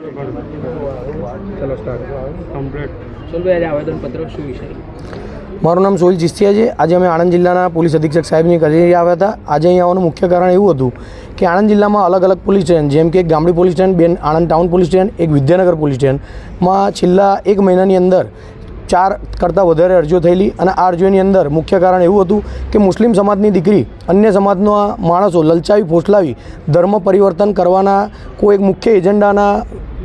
ચલો start complete સોલભાઈ આજે આવેદનપત્ર શું વિષય મારું નામ સોહિલ ચિસ્તિયા છે આજે અમે આણંદ જિલ્લાના પોલીસ અધિક્ષક સાહેબની કચેરી આવ્યા હતા. આજે અહીં આવવાનું મુખ્ય કારણ એવું હતું કે આણંદ જિલ્લામાં અલગ અલગ પોલીસ સ્ટેશન જેમ કે એક ગામડી પોલીસ સ્ટેશન બેન આણંદ ટાઉન પોલીસ સ્ટેશન એક વિદ્યાનગર પોલીસ સ્ટેશનમાં છેલ્લા એક મહિનાની અંદર ચાર કરતાં વધારે અરજીઓ થયેલી અને આ અરજીઓની અંદર મુખ્ય કારણ એવું હતું કે મુસ્લિમ સમાજની દીકરી અન્ય સમાજના માણસો લલચાવી ફોસલાવી ધર્મ પરિવર્તન કરવાના કોઈ એક મુખ્ય એજન્ડાના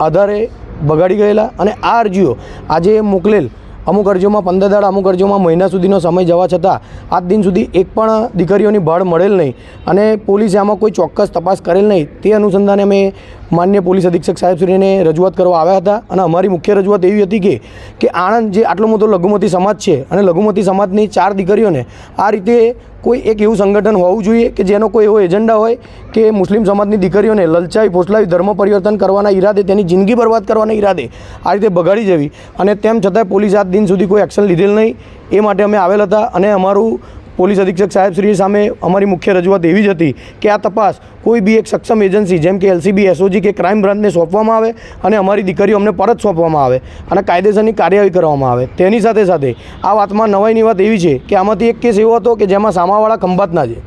આધારે બગાડી ગયેલા અને આ અરજીઓ આજે મોકલેલ. અમુક અરજીઓમાં પંદર દાડા, અમુક અરજીઓમાં મહિના સુધીનો સમય જવા છતાં આજ દિન સુધી એક પણ દીકરીઓની ભાળ મળેલ નહીં. અને પોલીસે આમાં કોઈ ચોક્કસ તપાસ કરેલ નહીં. તે અનુસંધાને અમે માન્ય પોલીસ અધિક્ષક સાહેબશ્રીને રજૂઆત કરવા આવ્યા હતા. અને અમારી મુખ્ય રજૂઆત એવી હતી કે કે આણંદ જે આટલો મોટો લઘુમતી સમાજ છે અને લઘુમતી સમાજની ચાર દીકરીઓને આ રીતે કોઈ એક એવું સંગઠન હોવું જોઈએ કે જેનો કોઈ એવો એજન્ડા હોય કે મુસ્લિમ સમાજની દીકરીઓને લલચાવી ફોસલાવી ધર્મ પરિવર્તન કરવાના ઈરાદે, તેની જિંદગી બરબાદ કરવાના ઈરાદે આ રીતે બગાડી જવી અને તેમ છતાંય પોલીસ આજ દિન સુધી કોઈ એક્શન લીધેલ નહીં. એ માટે અમે આવેલ હતા અને અમારું પોલીસ અધિક્ષક સાહેબશ્રી સામે અમારી મુખ્ય રજૂઆત એવી જ હતી કે આ તપાસ કોઈ બી એક સક્ષમ એજન્સી જેમ કે એલસીબી, એસઓજી કે ક્રાઇમ બ્રાન્ચને સોંપવામાં આવે અને અમારી દીકરીઓ અમને પરત સોંપવામાં આવે અને કાયદેસરની કાર્યવાહી કરવામાં આવે. તેની સાથે સાથે આ વાતમાં નવાઈની વાત એવી છે કે આમાંથી એક કેસ એવો હતો કે જેમાં સામાવાળા ખંભાતના છે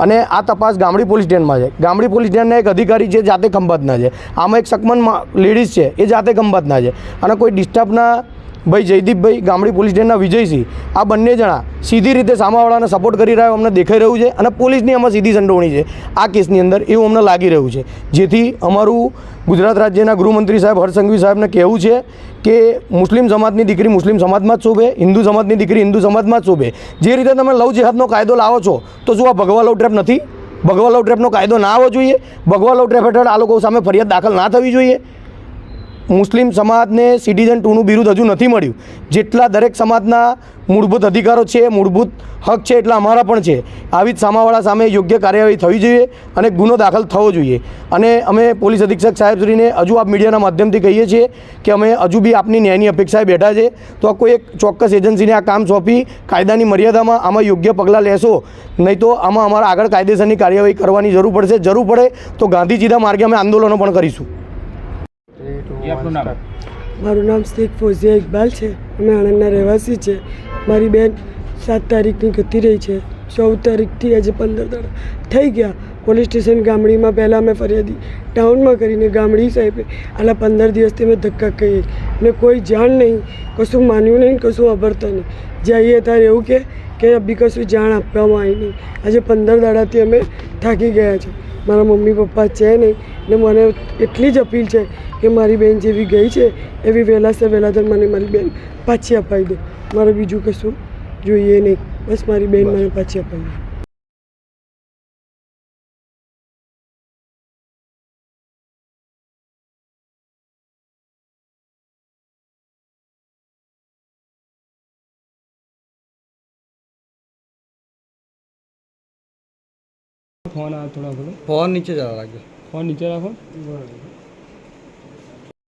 અને આ તપાસ ગામડી પોલીસ સ્ટેશનમાં છે. ગામડી પોલીસ સ્ટેશનના એક અધિકારી છે, જાતે ખંભાતના છે. આમાં એક સકમન લેડીઝ છે, એ જાતે ખંભાતના છે અને કોઈ ડિસ્ટર્બના ભાઈ જયદીપભાઈ ગામડી પોલીસ સ્ટેશનના વિજયસિંહ, આ બંને જણા સીધી રીતે સામાવાળાને સપોર્ટ કરી રહ્યા, અમને દેખાઈ રહ્યું છે અને પોલીસની આમાં સીધી સંડોવણી છે. આ કેસની અંદર એવું અમને લાગી રહ્યું છે. જેથી અમારું ગુજરાત રાજ્યના ગૃહમંત્રી સાહેબ હરસંઘવી સાહેબને કહેવું છે કે મુસ્લિમ સમાજની દીકરી મુસ્લિમ સમાજમાં જ શોભે, હિન્દુ સમાજની દીકરી હિન્દુ સમાજમાં જ શોભે. જે રીતે તમે લવ જેહાદનો કાયદો લાવો છો, તો શું આ ભગવા લવ ટ્રેપ નથી? ભગવા લવ ટ્રેપનો કાયદો ના આવવો જોઈએ. ભગવા લવ ટ્રેપ હેઠળ આ લોકો સામે ફરિયાદ દાખલ ના થવી જોઈએ. મુસ્લિમ સમાજને સિટીઝન ટુનું બિરુદ હજુ નથી મળ્યું. જેટલા દરેક સમાજના મૂળભૂત અધિકારો છે, મૂળભૂત હક છે એટલા અમારા પણ છે. આવી જ સામાવાળા સામે યોગ્ય કાર્યવાહી થવી જોઈએ અને ગુનો દાખલ થવો જોઈએ. અને અમે પોલીસ અધિક્ષક સાહેબશ્રીને હજુ આપ મીડિયાના માધ્યમથી કહીએ છીએ કે અમે હજુ બી આપની ન્યાયની અપેક્ષાએ બેઠા છે. તો કોઈ એક ચોક્કસ એજન્સીને આ કામ સોંપી કાયદાની મર્યાદામાં આમાં યોગ્ય પગલાં લેશો. નહીં તો આમાં અમારા આગળ કાયદેસરની કાર્યવાહી કરવાની જરૂર પડશે. જરૂર પડે તો ગાંધીજીના માર્ગે અમે આંદોલનો પણ કરીશું. મારું નામ શેખ ફોઝિયા ઇકબાલ છે. અમે આણંદના રહેવાસી છે. મારી બેન સાત તારીખની ગતી રહી છે. ચૌદ તારીખથી આજે પંદર તારીખ થઈ ગયા. પોલીસ સ્ટેશન ગામડીમાં પહેલાં અમે ફરિયાદી ટાઉનમાં કરીને ગામડી સાહેબે આલા પંદર દિવસથી અમે ધક્કા કહીએ અને કોઈ જાણ નહીં, કશું માન્યું નહીં, કશું અભરતું નહીં. જઈએ ત્યારે એવું કે કે અભી કશું જાણ આપવામાં આવી નહીં. આજે પંદર દાડાથી અમે થાકી ગયા છે. મારા મમ્મી પપ્પા છે નહીં ને મને એટલી જ અપીલ છે કે મારી બેન જેવી ગઈ છે એવી વહેલા સે વહેલા તર મને મારી બેન પાછી અપાવી દે. મારે બીજું કશું જોઈએ નહીં. બસ મારી બેન મને પાછી અપાવી દે. ફોન આ થોડા થોડો ફોન નીચે જવા લાગ્યો. ફોન નીચે રાખો.